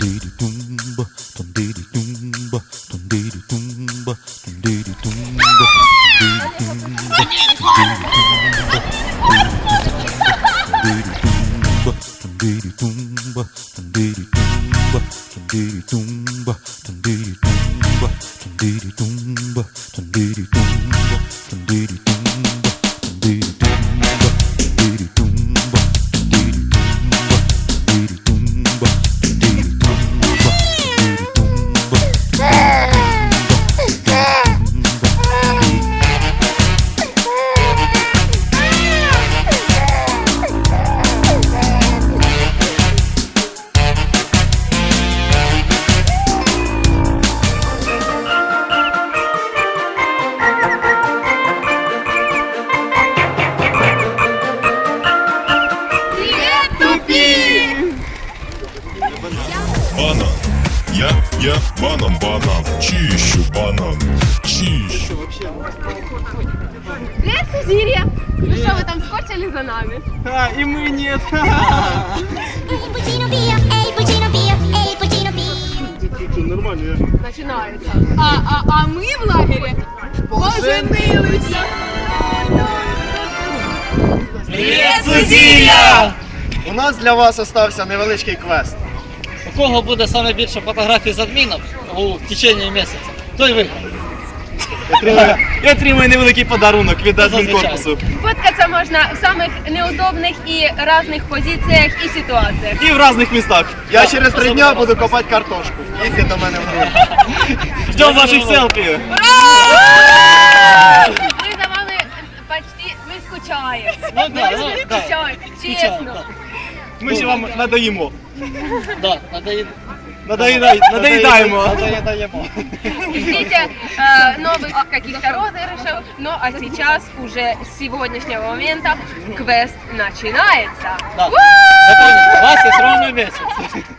tumba, tumba, tumba, tumba, tumba, tumba, Я, я банан, банан. Чищу банан. Чищу. Привет, Сузір'я! Ну що, ви там скочили за нами? А, и мы нет. Нормально, я. А, а, а ми в лагері поженилися. Привет, Сузір'я! У нас для вас остався невеличкий квест. Кого буде саме більше фотографій з адміном у течение місяця, той виграє. І отримує невеликий подарунок від адмінкорпусу. Фоткатися можна в самих неудобних і різних позиціях і ситуаціях. І в різних містах. Я через три дня буду копати картошку. Їдьте до мене в групу. Ждем ваших селфі. Ми за вами почти ми скучаємо. Ну, Ми да, ну, да. Скучаємо, чесно. Ми ще вам надаємо. Да, надоїд... Надоїдай- Надоїдаємо. Надоїдаємо. Ждите э, новых каких-то розыгрышев. Ну а сейчас уже с сегодняшнего момента квест начинается. Да. Запомните, у вас є ровно місяць. Пока!